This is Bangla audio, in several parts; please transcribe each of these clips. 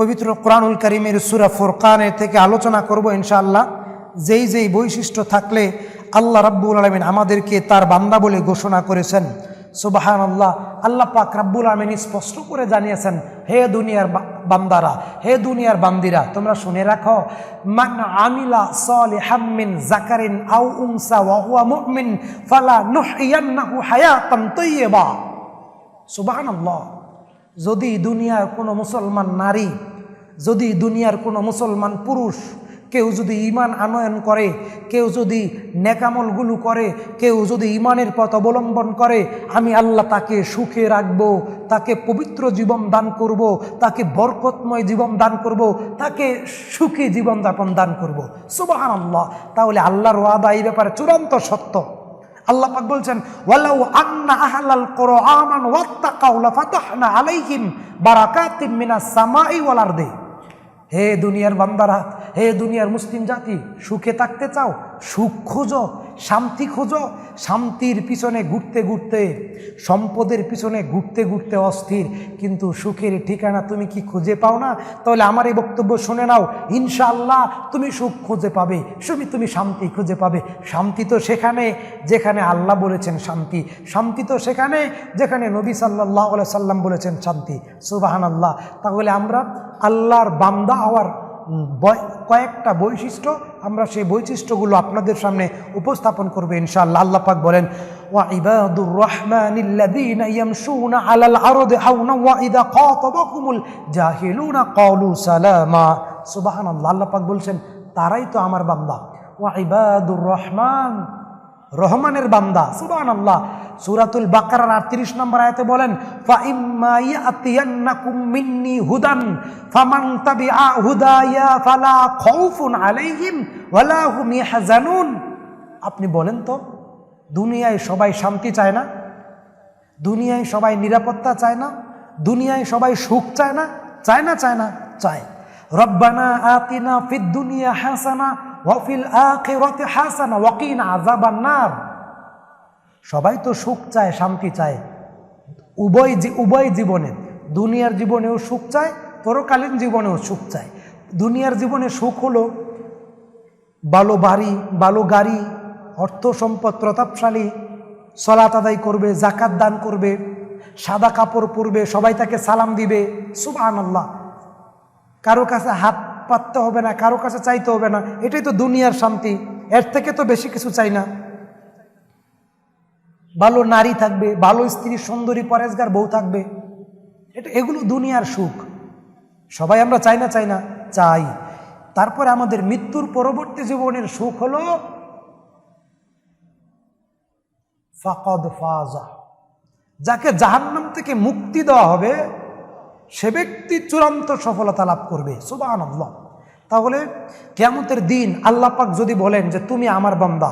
পবিত্র কোরআনুল করিমের সুরা ফোরকানের থেকে আলোচনা করব ইনশাআল্লাহ। যেই যেই বৈশিষ্ট্য থাকলে আল্লাহ রাব্বুল আলমিন আমাদেরকে তার বান্দা বলে ঘোষণা করেছেন। সুবাহান আল্লাহ আল্লাহ পাক রাব্বুল আলমিন স্পষ্ট করে জানিয়েছেন, হে দুনিয়ার বান্দারা, হে দুনিয়ার বান্দিরা, তোমরা শুনে রাখো, মান আমিলা সালিহাম মিন জাকারিন আও উনসা ওয়া হুয়া মুমিন, ফালা নুহইয়ান্নাহু হায়াতান তাইয়্যিবা সুবহানাল্লাহ, যদি দুনিয়ার কোনো মুসলমান নারী যদি দুনিয়ার কোনো মুসলমান পুরুষ কেউ যদি ইমান আনয়ন করে, কেউ যদি নেকামলগুলো করে, কেউ যদি ইমানের পথ অবলম্বন করে, আমি আল্লাহ তাকে সুখে রাখব, তাকে পবিত্র জীবন দান করব, তাকে বরকতময় জীবন দান করব, তাকে সুখী জীবনযাপন দান করব। সুবাহান আল্লাহ তাহলে আল্লাহর ওয়াদা এই ব্যাপারে চূড়ান্ত সত্য। আল্লাহ পাক বলছেন, ওয়ালাউ আন্না আহলাল কুরআন ওয়াত্তাকাউ লাফাতাহনা আলাইহিম বারাকাতিম সামাই হে দুনিয়ার বান্দারা হে দুনিয়ার মুসলিম জাতি, সুখে থাকতে চাও? সুখ খোঁজো, শান্তি খোঁজো। শান্তির পিছনে ঘুরতে ঘুরতে, সম্পদের পিছনে ঘুরতে ঘুরতে অস্থির। কিন্তু সুখের ঠিকানা তুমি কি খুঁজে পাও না? তাহলে আমার এই বক্তব্য শুনে নাও। ইনশাআল্লাহ তুমি সুখ খুঁজে পাবে তুমি তুমি শান্তি খুঁজে পাবে। শান্তি তো সেখানে, যেখানে আল্লাহ বলেছেন শান্তি। শান্তি তো সেখানে, যেখানে নবী সাল্লাহ সাল্লাম বলেছেন শান্তি। সুবাহান আল্লাহ তাহলে আমরা আল্লাহর বান্দা হওয়ার কয়েকটা বৈশিষ্ট্য আমরা সেই বৈশিষ্ট্যগুলো আপনাদের সামনে উপস্থাপন করবো ইনশাআল্লাহ আল্লাহ পাক বলেন وعباد الرحمن الذين يمشون على الأرض هونا وإذا خاطبهم الجاهلون قالوا سلاما সুবাহান আল্লাহ আল্লাহ পাক বলছেন তারাই তো আমার বান্দা ওয়াইবাদুর রহমান রহমানের বান্দা সুবান আল্লাহ সুরাতুল বাকার আটত্রিশ নম্বর আয়তে বলেন হুদান, ফামান ফালা আলাইহিম আপনি বলেন তো, দুনিয়ায় সবাই শান্তি চায় না? দুনিয়ায় সবাই নিরাপত্তা চায় না? দুনিয়ায় সবাই সুখ চায় না? চায় না চায় না, চায়। রব্বানা আতিনা ফিদ দুনিয়া হাসানা ওয়াফিল আখিরাতি হাসানা ওয়াকিনা আযাবান নার। সবাই তো সুখ চায়, শান্তি চায়। উভয় উভয় জীবনে। দুনিয়ার জীবনেও সুখ চায়, পরকালীন জীবনেও সুখ চায়। দুনিয়ার জীবনে সুখ হলো ভালো বাড়ি, ভালো গাড়ি, অর্থ সম্পদ প্রতাপশালী, সলাত আদায় করবে জাকাত দান করবে, সাদা কাপড় পরবে, সবাই তাকে সালাম দিবে সুবাহ আল্লাহ কারও কাছে হাত পাততে হবে না, কারও কাছে চাইতে হবে না। এটাই তো দুনিয়ার শান্তি। এর থেকে তো বেশি কিছু চাই না। ভালো নারী থাকবে, ভালো স্ত্রী, সুন্দরী, পরেশগার বউ থাকবে। এটা এগুলো দুনিয়ার সুখ। সবাই আমরা চাই না চাই না, চাই। তারপরে আমাদের মৃত্যুর পরবর্তী জীবনের সুখ হলো ফাজা। যাকে জাহান্নাম থেকে মুক্তি দেওয়া হবে সে ব্যক্তি চূড়ান্ত সফলতা লাভ করবে। সুবাহ তাহলে কেমতের দিন আল্লাহ পাক যদি বলেন যে, তুমি আমার বান্দা,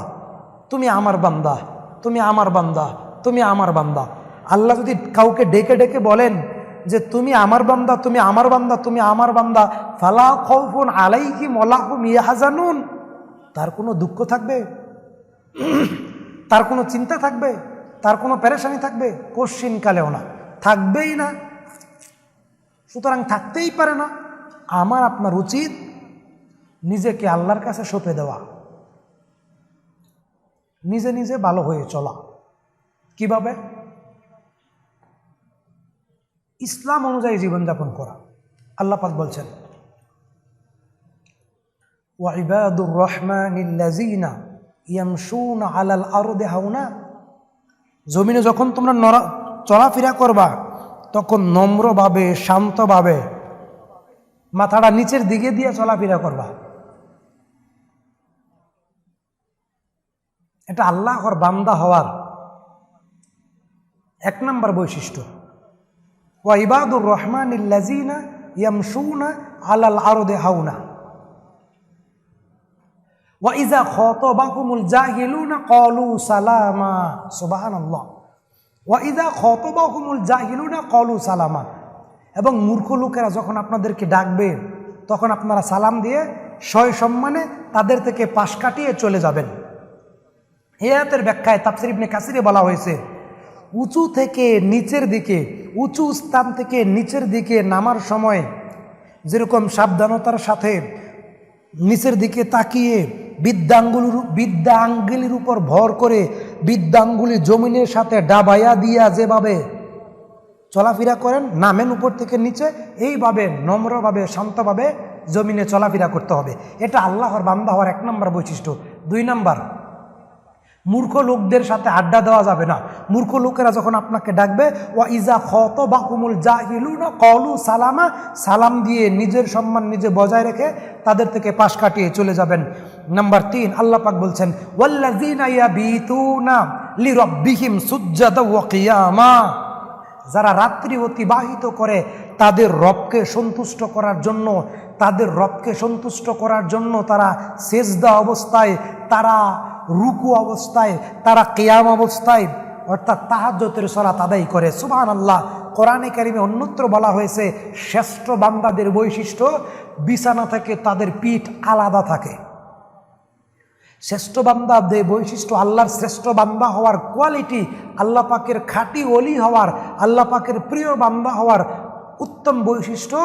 তুমি আমার বান্দা, তুমি আমার বান্দা, তুমি আমার বান্দা। আল্লাহ যদি কাউকে ডেকে ডেকে বলেন যে, তুমি আমার বান্দা, তুমি আমার বান্দা, তুমি আমার বান্দা, ফালা খৌফুন আলাইহি মলাহুম ইয়াহাজানুন। তার কোনো দুঃখ থাকবে? তার কোনো চিন্তা থাকবে? তার কোনো প্যারেশানি থাকবে? কোশ্চিনকালেও না। থাকবেই না। সুতরাং থাকতেই পারে না। আমার, আপনার উচিত নিজেকে আল্লাহর কাছে সঁপে দেওয়া। নিজে নিজে ভালো হয়ে চলা। কীভাবে? ইসলাম অনুযায়ী জীবনযাপন করা। আল্লাহ পাক বলছেন ওয়াইবাদুর রহমানিল্লাজিনা ইয়ামশুন আলাল আরদে না জমিনে যখন তোমরা নড়া, চলাফেরা করবা তখন নম্রভাবে, শান্তভাবে মাথাটা নিচের দিকে দিয়ে চলাফেরা করবা। এটা আল্লাহর বান্দা হওয়ার এক নম্বর বৈশিষ্ট্য। ওয়াইবাদুর রহমান ইল্লাজিনা ইয়ামশুনা আলাল আরদে হাউনা ওয়াইজা খতবাহুমুল জাহিলুনা ক্বালু সালামা। সুবহানাল্লাহ ওয়াইজা খতবাহুমুল জাহিলুনা ক্বালু সালামা। এবং মূর্খ লোকেরা যখন আপনাদেরকে ডাকবে, তখন আপনারা সালাম দিয়ে সয় সম্মানে তাদের থেকে পাশ কাটিয়ে চলে যাবেন। হেয়াতের ব্যাখ্যায় তাফসির ইবনে কাসিরে বলা হয়েছে, উঁচু থেকে নিচের দিকে, উঁচু স্থান থেকে নিচের দিকে নামার সময় যেরকম সাবধানতার সাথে নিচের দিকে তাকিয়ে বিদ্যাঙ্গুলির বিদ্যাঙ্গুলির উপর ভর করে বিদ্যাঙ্গুলি জমিনের সাথে ডাবাইয়া দিয়া যেভাবে চলাফেরা করেন, নামেন উপর থেকে নিচে, এইভাবে নম্রভাবে, শান্তভাবে জমিনে চলাফেরা করতে হবে। এটা আল্লাহর বান্দা হওয়ার এক নম্বর বৈশিষ্ট্য। দুই নম্বর, মূর্খ লোকদের সাথে আড্ডা দেওয়া যাবে না। মূর্খ লোকেরা যখন আপনাকে ডাকবে ও ইজা খত বা কুমুল জাহিলু না কলু সালামা, সালাম দিয়ে নিজের সম্মান নিজে বজায় রেখে তাদের থেকে পাশ কাটিয়ে চলে যাবেন। নাম্বার তিন, আল্লাহ পাক বলছেন যারা রাত্রি অতিবাহিত করে, তাদের রবকে সন্তুষ্ট করার জন্য, তাদের রবকে সন্তুষ্ট করার জন্য তারা সেজদা অবস্থায়, তারা রুকু অবস্থায়, তারা কেয়াম অবস্থায়, অর্থাৎ তাহাজ্যতের সলাত আদায় করে। সুবহান আল্লাহ কোরআনে কারিমে অন্যত্র বলা হয়েছে, শ্রেষ্ঠ বান্দাদের বৈশিষ্ট্য, বিছানা থেকে তাদের পিঠ আলাদা থাকে। শ্রেষ্ঠ বান্দা দে বৈশিষ্ট্য আল্লাহর শ্রেষ্ঠ বান্দা হওয়ার কোয়ালিটি আল্লাহ পাকের খাঁটি অলি হওয়ার, আল্লাহ পাকের প্রিয় বান্দা হওয়ার উত্তম বৈশিষ্ট্য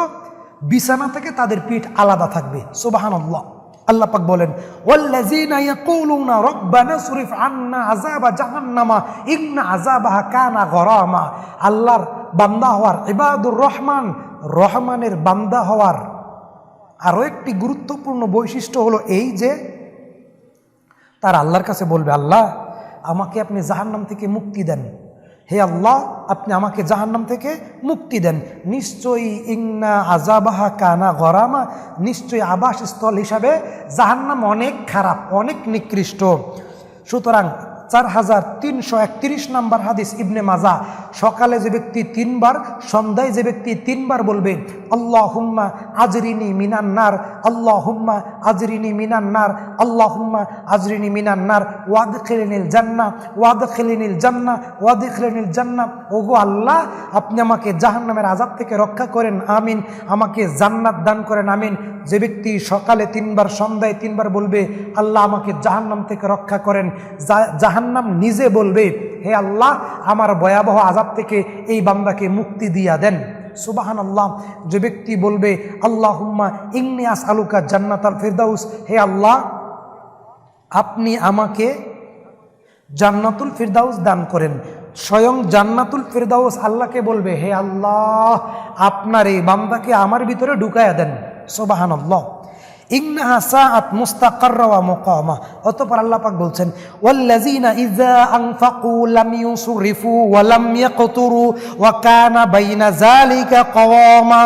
বিছানা থেকে তাদের পিঠ আলাদা থাকবে। সুবাহান আল্লাহ আল্লাহ পাক বলেন, ওয়াল্লাযীনা ইয়াকুলুনা রাব্বানা সুরিফ আন্না আযাবা জাহান্নামা, ইন্না আযাবাহা কানা গরামা। আল্লাহর বান্দা হওয়ার ইবাদুর রহমান, রহমানের বান্দা হওয়ার আরও একটি গুরুত্বপূর্ণ বৈশিষ্ট্য হলো এই যে তার আল্লাহর কাছে বলবে, আল্লাহ, আমাকে আপনি জাহান্নাম থেকে মুক্তি দেন। হে আল্লাহ, আপনি আমাকে জাহান্নাম থেকে মুক্তি দেন। নিশ্চয়ই ইংনা আজাবাহা কানা গরামা। নিশ্চয়ই আবাসস্থল হিসাবে জাহান্নাম অনেক খারাপ, অনেক নিকৃষ্ট। সুতরাং চার হাজার তিনশো একত্রিশ নম্বর হাদিস ইবনে মাজা সকালে যে ব্যক্তি তিনবার, সন্ধ্যায় যে ব্যক্তি তিনবার বলবে আল্লাহ হুম্মা আজরিনি মিনান্নার আল্লাহ হুম্মা আজরিনি মিনান্নার আল্লাহ হুম্মা আজরিনি মিনান্নার ওয়াদ খেলিনিল জান্না ওয়াদ খেলিনিল জান্না ওয়াদ খেলিনিল জান্না ওগো আল্লাহ, আপনি আমাকে জাহান্নামের আজাব থেকে রক্ষা করেন, আমিন। আমাকে জান্নাত দান করেন, আমিন। যে ব্যক্তি সকালে তিনবার, সন্ধ্যায় তিনবার বলবে, আল্লাহ আমাকে জাহান্নাম থেকে রক্ষা করেন। জাহান্নাম নিজে বলবে হে আল্লাহ, আমার ভয়াবহ আজাব থেকে এই বান্দাকে মুক্তি দিয়া দেন। সুবাহান আল্লাহ যে ব্যক্তি বলবে আল্লাহ হুম্মা ইংনিয়াস আলুকা জান্নাত আল ফিরদাউস। হে আল্লাহ, আপনি আমাকে জান্নাতুল ফিরদাউস দান করেন। স্বয়ং জান্নাতুল ফিরদাউস আল্লাহকে বলবে, হে আল্লাহ, আপনার এই বান্দাকে আমার ভিতরে ঢুকাইয়া দেন। সোবাহান আল্লাহ ইন্নাহা সাআত মুস্তাকাররা ওয়া মুকামা। অতঃপর আল্লাহ পাক বলছেন, ওয়াল্লাযিনা ইযা আনফাকু লাম ইউসরিফু ওয়া লাম ইয়াকতুরু ওয়া কানা বাইনা যালিকা কওয়ামা।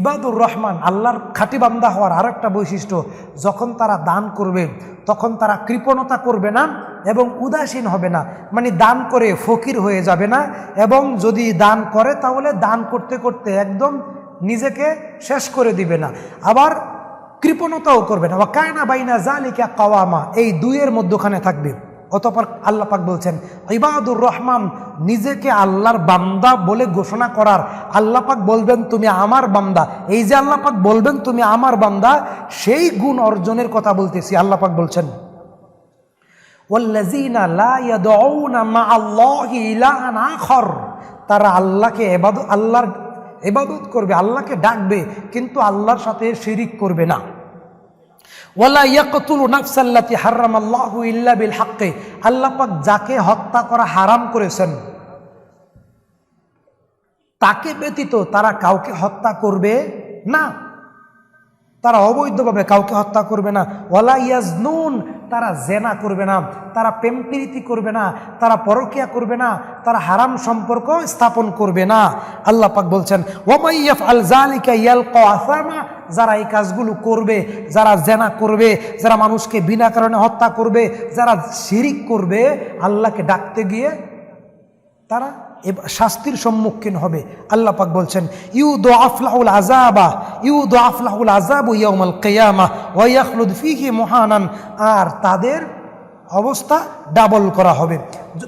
ইবাদুর রহমান, আল্লাহর খাঁটি বান্দা হওয়ার আরেকটা বৈশিষ্ট্য, যখন তারা দান করবে, তখন তারা কৃপণতা করবে না এবং উদাসীন হবে না। মানে দান করে ফকির হয়ে যাবে না এবং যদি দান করে, তাহলে দান করতে করতে একদম নিজেকে শেষ করে দিবে না। আবার কৃপণতাও করবে না। বা কায়না বাইনা জালিকা কাওয়ামা। এই দুইয়ের মধ্যখানে থাকবে। অতপর আল্লাহ পাক বলছেন, ইবাদুর রহমান, নিজেকে আল্লাহর বান্দা বলে ঘোষণা করার। আল্লাহ পাক বলবেন, তুমি আমার বান্দা। এই যে আল্লাহ পাক বলবেন, তুমি আমার বান্দা, সেই গুণ অর্জনের কথা বলতেছি। আল্লাহ পাক বলছেন তারা আল্লাহকে এবাদ আল্লাহর এবাদত করবে, আল্লাহকে ডাকবে, কিন্তু আল্লাহর সাথে শিরিক করবে না। ওয়ালা ইয়াকতুলু নাফসাল্লাতি হারামাল্লাহু ইল্লা বিল হাক্কে। আল্লাহ যাকে হত্যা করা হারাম করেছেন, তাকে ব্যতীত তারা কাউকে হত্যা করবে না। তারা অবৈধভাবে কাউকে হত্যা করবে না। ওয়ালা ইয়াজনুন তারা জেনা করবে না, তারা প্রেমপ্রীতি করবে না, তারা পরকিয়া করবে না, তারা হারাম সম্পর্ক স্থাপন করবে না। আল্লাহ পাক বলছেন ওমাইয়াফ আল জালিকা ইয়াল আসামা যারা এই কাজগুলো করবে, যারা জেনা করবে, যারা মানুষকে বিনা কারণে হত্যা করবে, যারা শিরিক করবে, আল্লাহকে ডাকতে গিয়ে তারা শাস্তির সম্মুখীন হবে। আল্লাহ পাক বলছেন ইউ দো আফলাহুল আজাবা ইউ দো আফলাহুল আজাবু ইয়াউমাল কিয়ামা ওয়া ইয়াখলুদ ফিহি মুহানান। আর তাদের অবস্থা ডাবল করা হবে।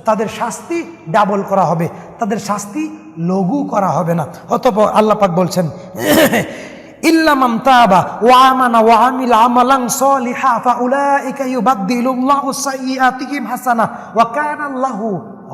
তাদের শাস্তি ডাবল করা হবে। তাদের শাস্তি লঘু করা হবে না। অতঃপর আল্লাহ পাক বলছেন ইল্লামাম তাবা ওয়া আমানা ওয়া আমিলা আমালান সলিহা, ফাউলাইকা ইউবাদদিলুল্লাহু সাইয়্যাতিহিম হাসানা ওয়া কানা আল্লাহু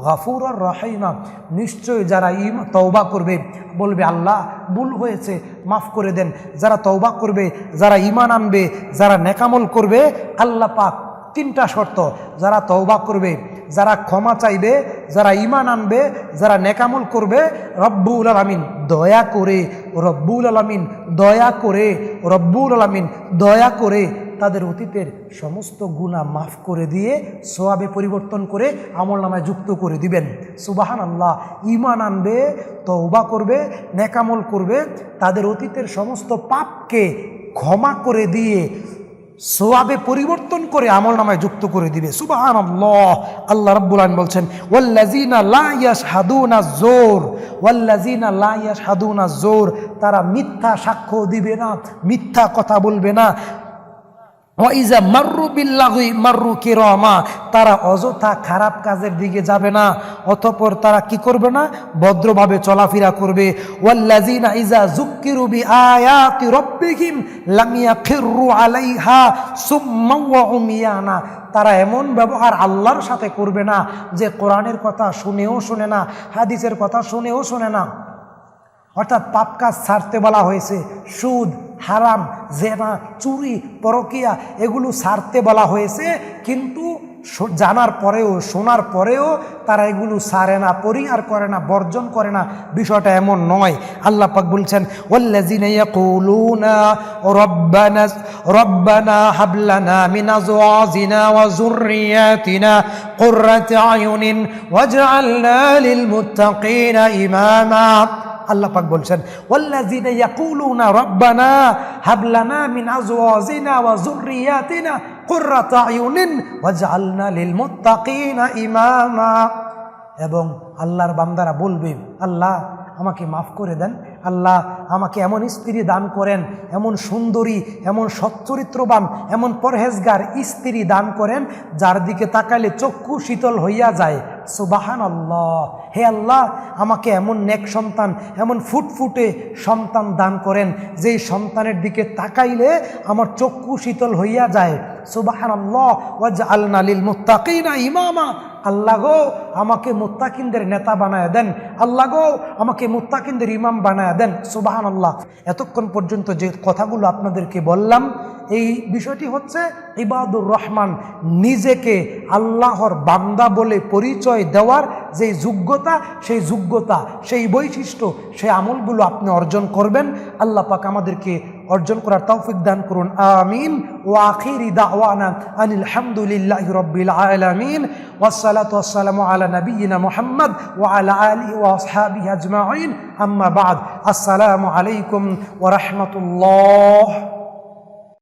গাফুর আর রহিমা। নিশ্চয়ই যারা ইম, তওবা করবে, বলবে, আল্লাহ, ভুল হয়েছে, মাফ করে দেন। যারা তওবা করবে, যারা ইমান আনবে, যারা নেকামল করবে, আল্লাহ পাক তিনটা শর্ত। যারা তওবা করবে, যারা ক্ষমা চাইবে, যারা ইমান আনবে, যারা নেকামল করবে, রব্বুল আলমিন দয়া করে, রব্বুল আলমিন দয়া করে, রব্বুল আলমিন দয়া করে তাদের অতীতের সমস্ত গুণা মাফ করে দিয়ে সোয়াবে পরিবর্তন করে আমল নামায় যুক্ত করে দিবেন। সুবাহান আল্লাহ ইমান আনবে, তওবা করবে, নেকামল করবে, তাদের অতীতের সমস্ত পাপকে ক্ষমা করে দিয়ে সোয়াবে পরিবর্তন করে আমল নামায় যুক্ত করে দিবে। সুবাহান আল্লাহ আল্লাহ রাব্বুল আলামিন বলছেন, ওয়াল্লাযিনা লা ইয়াশহাদুনা জোর ওয়াল্লাযিনা লা ইয়াশহাদুনা জোর তারা মিথ্যা সাক্ষ্য দিবে না, মিথ্যা কথা বলবে না ওয়াইজা মাররু বিল্লাহি মাররু কিরামা, তারা অযথা খারাপ কাজের দিকে যাবে না, অতঃপর তারা কি করবে না? ভদ্রভাবে চলাফেরা করবে। ওয়াল্লাযিনা ইজা যুক্কিরু বিআয়াতি রাব্বিহিম লাম ইয়াখিরু আলাইহা সুম্মা ওয়া উমিয়ানা। তারা এমন ব্যবহার আল্লাহর সাথে করবে না যে কোরআনের কথা শুনেও শুনে না, হাদিসের কথা শুনেও শোনে না। অর্থাৎ পাপ কাজ ছাড়তে বলা হয়েছে। সুদ হারাম, জেনা, চুরি, পরকিয়া এগুলো সারতে বলা হয়েছে। কিন্তু জানার পরেও, শোনার পরেও তারা এগুলো সারে না, পরিহার করে না, বর্জন করে না। বিষয়টা এমন নয়। আল্লাহ পাক বলছেন কুররাতা আল্লাহ পাক বলছেন, ওয়াল্লাযিনা ইয়াকুলুনা রব্বানা হাব লানা মিন আজওয়াজিনা ওয়া যুররিয়াতিনা কুররাতা আয়ুনিন ওয়াজআলনা লিল মুত্তাকিনা ইমামা। এবং আল্লাহর বান্দারা বলবে, আল্লাহ আমাকে মাফ করে দেন। আল্লাহ আমাকে এমন স্ত্রী দান করেন, এমন সুন্দরী, এমন সচ্চরিত্রবান এমন পরহেজগার স্ত্রী দান করেন, যার দিকে তাকালে চক্ষু শীতল হইয়া যায়। সুবাহান আল্লাহ হে আল্লাহ, আমাকে এমন নেক সন্তান, এমন ফুটফুটে সন্তান দান করেন, যেই সন্তানের দিকে তাকাইলে আমার চক্ষু শীতল হইয়া যায়। সুবাহান আল্লাহ ওয়াজ আলনালিল মুত্তাকিনা ইমামা। আল্লাহ গো আমাকে মুত্তাকিনদের নেতা বানায় দেন। আল্লাহ গো আমাকে মুত্তাকিনদের ইমাম বানায় দেন। সুবাহান আল্লাহ এতক্ষণ পর্যন্ত যে কথাগুলো আপনাদেরকে বললাম, এই বিষয়টি হচ্ছে ইবাদুর রহমান, নিজেকে আল্লাহর বান্দা বলে পরিচয় দেওয়ার যে যোগ্যতা, সেই যোগ্যতা, সেই বৈশিষ্ট্য সেই আমলগুলো আপনি অর্জন করবেন। আল্লাহ পাক আমাদেরকে অর্জন করার তৌফিক দান করুন আমিন ও আখিরি দাওয়ানা আনিল হামদুলিল্লাহ রব্বিল আলামিন ওয়াসসালাতু ওয়াসসালামু আলা নাবিয়িনা মুহাম্মদ ওয়া আলা আলিহি ওয়া আসহাবিহি আজমাইন আম্মা বাদ আসসালামু আলাইকুম ওয়া রাহমাতুল্লাহ